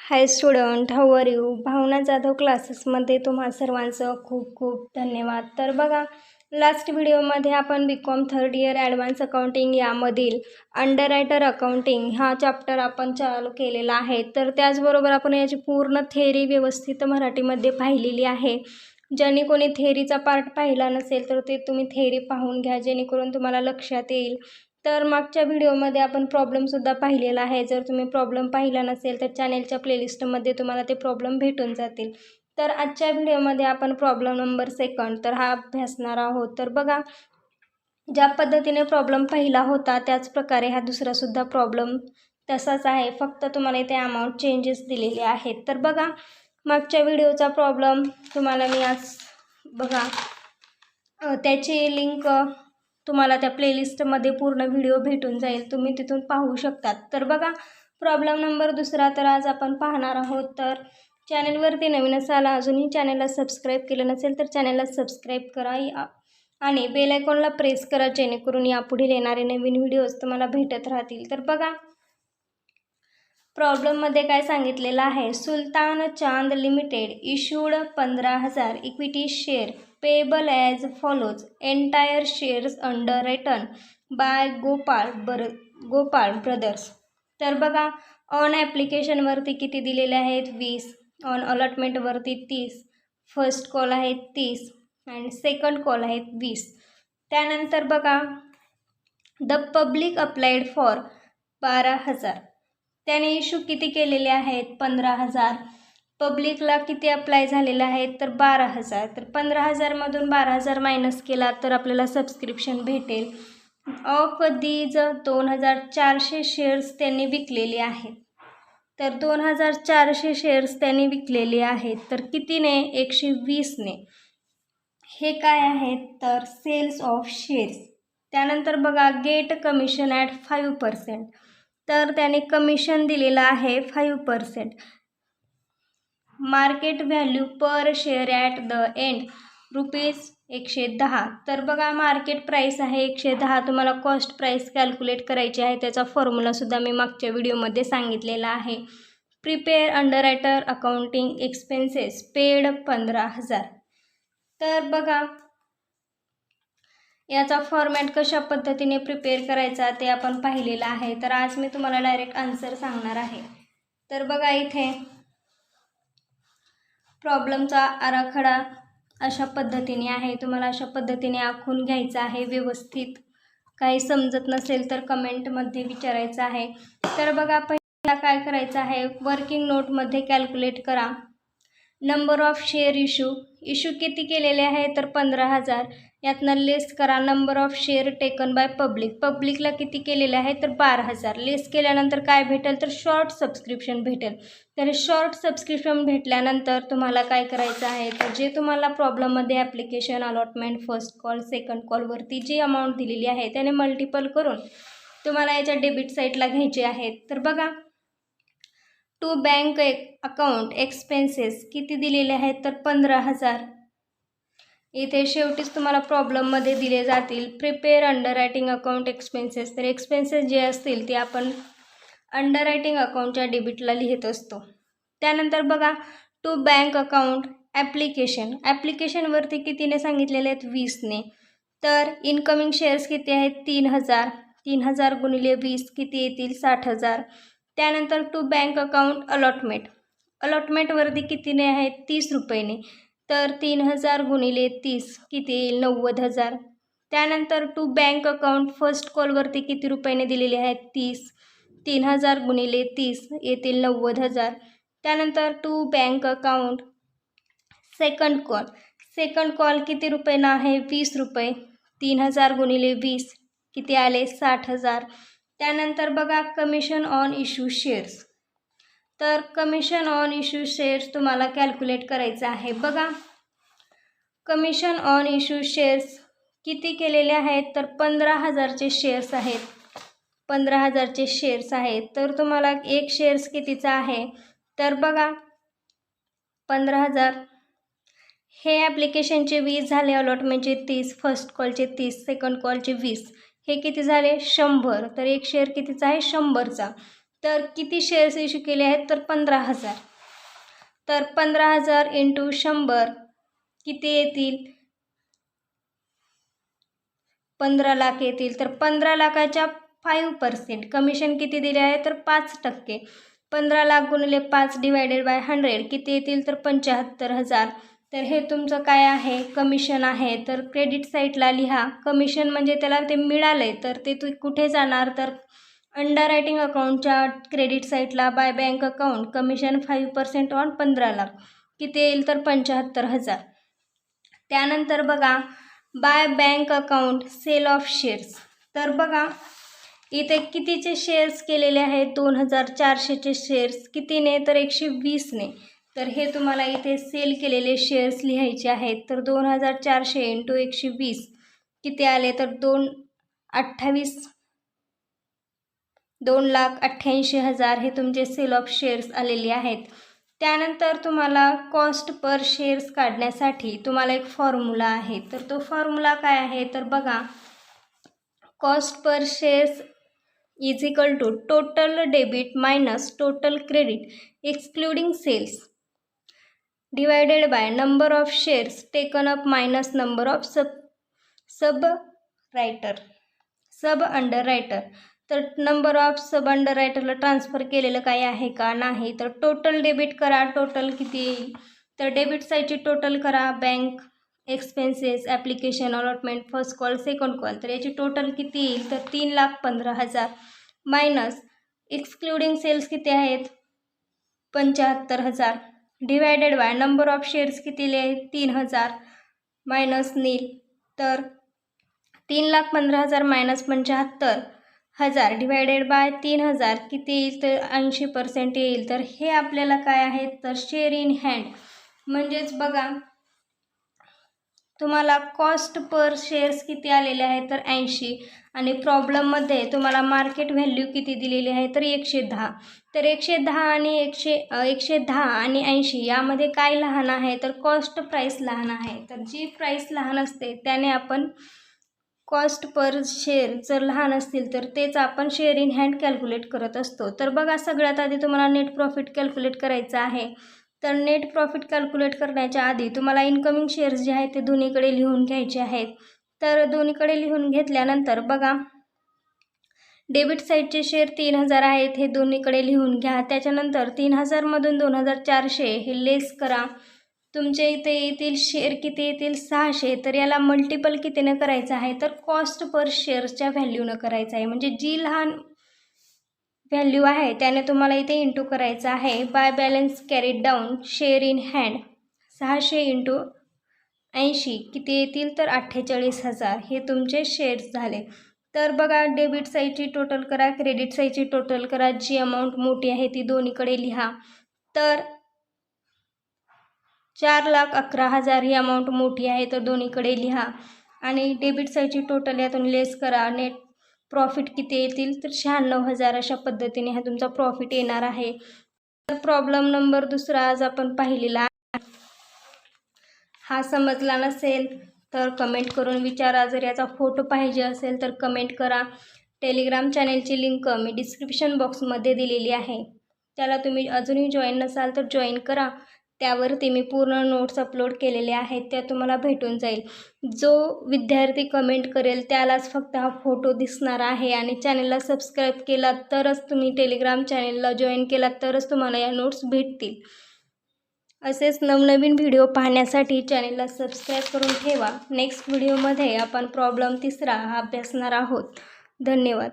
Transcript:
Hi student how are you Bhavana Jadhav क्लासेसमध्ये तुम्हा सर्वांचं खूप खूप धन्यवाद. तर बघा लास्ट व्हिडिओमध्ये आपण B com third year advance accounting यामधील अंडर रायटर अकाउंटिंग हा चॅप्टर आपण चालू केलेला आहे. तर त्याचबरोबर आपण याची पूर्ण थेअरी व्यवस्थित मराठीमध्ये पाहिलेली आहे. ज्यांनी कोणी थेअरीचा पार्ट पाहिला नसेल तर ते तुम्ही थेअरी पाहून घ्या जेणेकरून तुम्हाला लक्षात येईल. तर मागच्या व्हिडिओमध्ये आपण प्रॉब्लेमसुद्धा पाहिलेला आहे. जर तुम्ही प्रॉब्लेम पाहिला नसेल तर चॅनेलच्या प्लेलिस्टमध्ये तुम्हाला ते प्रॉब्लेम भेटून जातील. तर आजच्या व्हिडिओमध्ये आपण प्रॉब्लेम नंबर सेकंड तर हा अभ्यासणार आहोत. तर बघा ज्या पद्धतीने प्रॉब्लेम पहिला होता त्याच प्रकारे हा दुसरासुद्धा प्रॉब्लेम तसाच आहे. फक्त तुम्हाला इथे अमाऊंट चेंजेस दिलेले आहेत. तर बघा मागच्या व्हिडिओचा प्रॉब्लेम तुम्हाला मी आज बघा त्याची लिंक तुम्हाला त्या प्लेलिस्टमध्ये पूर्ण व्हिडिओ भेटून जाईल. तुम्ही तिथून पाहू शकतात. तर बघा प्रॉब्लेम नंबर दुसरा तर आज आपण पाहणार आहोत. तर चॅनलवरती नवीन असाल अजूनही चॅनलला सबस्क्राईब केलं नसेल तर चॅनलला सबस्क्राईब करा. या- आणि बेल आयकॉनला प्रेस करा जेणेकरून यापुढील येणारे नवीन व्हिडिओज तुम्हाला भेटत राहतील. तर बघा प्रॉब्लेममध्ये काय सांगितलेलं आहे? सुलतान चांद लिमिटेड इशूड पंधरा हजार equity share payable as follows entire shares underwritten by Gopal बर गोपाळ ब्रदर्स तर बघा ऑन ॲप्लिकेशनवरती किती दिलेले आहेत? वीस. ऑन अलॉटमेंटवरती तीस. फर्स्ट कॉल आहेत तीस. अँड सेकंड कॉल आहेत वीस. त्यानंतर बघा द पब्लिक अप्लाइड फॉर बारा हजार. त्याने इशू किती केलेले आहेत? पंधरा हजार. पब्लिकला किती अप्लाय झालेलं आहे? तर बारा हजार. तर पंधरा हजारमधून बारा हजार मायनस केला तर आपल्याला सबस्क्रिप्शन भेटेल. ऑफ दीज दोन हजार चारशे शेअर्स त्यांनी विकलेले आहेत. तर दोन हजार चारशे शेअर्स त्यांनी विकलेले आहेत. तर कितीने? एकशे वीसने. हे काय आहेत? तर सेल्स ऑफ शेअर्स त्यानंतर बघा get commission at five percent तर त्याने कमिशन दिलेलं आहे five percent market value per share at the end rupees एकशे दहा. तर बघा मार्केट प्राईस आहे एकशे दहा. तुम्हाला कॉस्ट प्राईस कॅल्क्युलेट करायची आहे. त्याचा फॉर्म्युलासुद्धा मी मागच्या व्हिडिओमध्ये सांगितलेला आहे. Prepare underwriter accounting expenses paid पंधरा हजार. तर बघा याचा फॉर्मॅट कशा पद्धतीने प्रिपेअर करायचा ते आपण पाहिलेलं आहे. तर आज मी तुम्हाला डायरेक्ट आन्सर सांगणार आहे. तर बघा इथे प्रॉब्लेमचा आराखडा अशा पद्धतीने आहे. तुम्हाला अशा पद्धतीने आखून घ्यायचा आहे व्यवस्थित. काही समजत नसेल तर कमेंटमध्ये विचारायचं आहे. तर बघा पहिला काय करायचं आहे? वर्किंग नोटमध्ये कॅल्क्युलेट करा. Number of share issue issue किती केलेले आहे? तर पंधरा हजार. यातनं लेस करा. Number of share taken by public पब्लिकला किती केलेले आहे? तर बारा हजार. लेस केल्यानंतर काय भेटेल? तर शॉर्ट सबस्क्रिप्शन भेटेल. तर शॉर्ट सबस्क्रिप्शन भेटल्यानंतर तुम्हाला काय करायचं आहे? तर जे तुम्हाला प्रॉब्लेममध्ये application allotment first call second कॉलवरती जी अमाऊंट दिलेली आहे त्याने मल्टिपल करून तुम्हाला याच्या डेबिट साईटला घ्यायचे आहेत तर बघा टू बँक अकाउंट एक्सपेन्सेस किती दिलेले आहेत तर पंधरा हजार. इथे शेवटीच तुम्हाला प्रॉब्लेममध्ये दिले जातील. Prepare underwriting account expenses तर एक्सपेन्सेस जे असतील ते आपण अंडर रायटिंग अकाउंटच्या डेबिटला लिहित असतो. त्यानंतर बघा टू बँक अकाउंट ॲप्लिकेशन. ॲप्लिकेशनवरती कितीने सांगितलेले आहेत? वीसने. तर इन्कमिंग शेअर्स किती आहेत? तीन हजार. तीन हजार गुणिले वीस किती येतील? साठ हजार. त्यानंतर टू बँक अकाउंट अलॉटमेंट अलॉटमेंटवरती कितीने आहे? तीस रुपयेने. तर तीन हजार गुणिले तीस किती येईल? नव्वद हजार. त्यानंतर टू बँक अकाउंट फर्स्ट कॉलवरती किती रुपयाने दिलेले आहेत? तीस. तीन हजार गुणिले तीस येतील नव्वद हजार. त्यानंतर to bank account second call second call किती रुपयानं आहे? वीस रुपये. तीन हजार गुणिले वीस किती आले? साठ हजार. त्यानंतर बघा कमिशन ऑन इश्यू शेअर्स तर कमिशन ऑन इश्यू शेअर्स तुम्हाला कॅल्क्युलेट करायचं आहे. बघा कमिशन ऑन इश्यू शेअर्स किती केलेले आहेत? तर पंधरा हजारचे शेअर्स आहेत. पंधरा हजारचे शेअर्स आहेत. तर तुम्हाला एक शेअर्स कितीचा आहे? तर बघा पंधरा हजार. हे ॲप्लिकेशनचे वीस झाले अलॉटमेंटचे तीस फर्स्ट कॉलचे तीस सेकंड कॉलचे वीस. हे किती झाले? शंभर. तर एक शेअर कितीचा आहे? शंभरचा. तर किती शेअर्स इश्यू केले आहेत? तर पंधरा हजार. तर पंधरा हजार इंटू शंभर. किती येतील? पंधरा लाख येतील. तर पंधरा लाखाच्या फाईव्ह पर्सेंट कमिशन किती दिले आहे? तर पाच टक्के. पंधरा लाख गुणिले पाच डिवायडेड बाय हंड्रेड किती येतील? तर पंच्याहत्तर हजार. तर हे तुमचं काय आहे? कमिशन आहे. तर क्रेडिट साईटला लिहा. कमिशन म्हणजे त्याला ते मिळालं आहे तर ते तू कुठे जाणार? तर अंडर रायटिंग अकाउंटच्या क्रेडिट साईटला by bank account commission five percent on पंधरा लाख. किती येईल तर पंच्याहत्तर हजार. त्यानंतर बघा by bank account sale of shares तर बघा इथे कितीचे शेअर्स केलेले आहेत? दोन हजार चारशेचे शेअर्स कितीने? तर एकशे वीसने. तर हे तुम्हाला इथे सेल केलेले शेअर्स लिहायचे आहेत. तर दोन हजार चारशे इंटू एकशे वीस किती आले? तर दोन अठ्ठावीस दोन लाख अठ्ठ्याऐंशी हजार हे तुमचे सेल ऑफ शेअर्स आलेले आहेत. त्यानंतर तुम्हाला कॉस्ट पर शेअर्स काढण्यासाठी तुम्हाला एक फॉर्म्युला आहे. तर तो फॉर्म्युला काय आहे? तर बघा cost per shares is equal to total debit minus total credit excluding sales divided by number of shares taken up minus number of sub sub writer sub underwriter तर नंबर ऑफ सब अंडर रायटरला transfer केलेलं काही आहे का नाही? तर total debit करा. Total किती? येईल तर डेबिट साईडची टोटल करा. Bank expenses application allotment first call second call तर याची टोटल किती येईल? तर तीन लाख पंधरा हजार. मायनस एक्सक्लुडिंग सेल्स किती आहेत? पंच्याहत्तर हजार. Divided by number of shares किती आहेत तीन हजार. मायनस नील तर तीन लाख पंधरा हजार मायनस पंच्याहत्तर. हजार डिवायडेड बाय तीन हजार किती येईल? तर ऐंशी पर्सेंट येईल. तर हे आपल्याला काय आहे? तर शेअर इन हँड म्हणजेच बघा तुम्हाला कॉस्ट पर शेअर्स किती आलेले आहे तर ऐंशी. आणि प्रॉब्लेममध्ये तुम्हाला मार्केट व्हॅल्यू किती दिलेली आहे तर एकशे दहा. तर एकशे दहा आणि एकशे एकशे दहा आणि ऐंशी यामध्ये काय लहान आहे तर कॉस्ट प्राईस लहान आहे. तर जी प्राईस लहान असते त्याने आपण कॉस्ट पर शेअर जर लहान असतील तर तेच आपण शेअर इन हँड कॅल्क्युलेट करत असतो. तर बघा सगळ्यात आधी तुम्हाला नेट प्रॉफिट कॅल्क्युलेट करायचं आहे. तर नेट प्रॉफिट कॅल्क्युलेट करण्याच्या आधी तुम्हाला इन्कमिंग शेअर्स जे आहेत ते दोन्हीकडे लिहून घ्यायचे आहेत. तर दोन्हीकडे लिहून घेतल्यानंतर बघा डेबिट साईडचे शेअर तीन हजार आहेत हे दोन्हीकडे लिहून घ्या. त्याच्यानंतर तीन हजारमधून दोन हजार चारशे हे लेस करा. तुमचे इथे येतील शेअर किती येतील? सहाशे. तर याला मल्टिपल कितीनं करायचं आहे? तर कॉस्ट पर शेअर्सच्या व्हॅल्यूनं करायचं आहे. म्हणजे जी लहान व्हॅल्यू आहे त्याने तुम्हाला इथे इंटू करायचं आहे. By balance carried down share in hand सहाशे इंटू ऐंशी किती येतील तर अठ्ठेचाळीस हजार. हे तुमचे शेअर्स झाले. तर बघा डेबिट साईडची टोटल करा क्रेडिट साईडची टोटल करा. जी अमाऊंट मोठी आहे ती दोन्हीकडे लिहा. तर चार लाख अकरा हजार ही अमाऊंट मोठी आहे तर दोन्हीकडे लिहा. आणि डेबिट साईडची टोटल यातून लेस करा. नेट प्रॉफिट किती येतील? तर शहाण्णव हजार अशा पद्धतीने हा तुमचा प्रॉफिट येणार आहे. तर प्रॉब्लेम नंबर दुसरा आज आपण पाहिलेला हा समजला नसेल तर कमेंट करून विचारा. जर याचा फोटो पाहिजे असेल तर कमेंट करा. टेलिग्राम चॅनेलची लिंक मी डिस्क्रिप्शन बॉक्समध्ये दिलेली आहे. त्याला तुम्ही अजूनही जॉईन नसाल तर जॉईन करा. त्यावरती मी पूर्ण नोट्स अपलोड केलेले आहेत त्या तुम्हाला भेटून जाईल. जो विद्यार्थी कमेंट करेल त्यालाच फक्त हा फोटो दिसणार आहे आणि चॅनलला सबस्क्राईब केला तरच तुम्ही टेलिग्राम चॅनेलला जॉईन केलात तरच तुम्हाला या नोट्स भेटतील. असेच नवनवीन व्हिडिओ पाहण्यासाठी चॅनेलला सबस्क्राईब करून ठेवा. नेक्स्ट व्हिडिओमध्ये आपण प्रॉब्लेम तिसरा हा अभ्यासणार आहोत. धन्यवाद.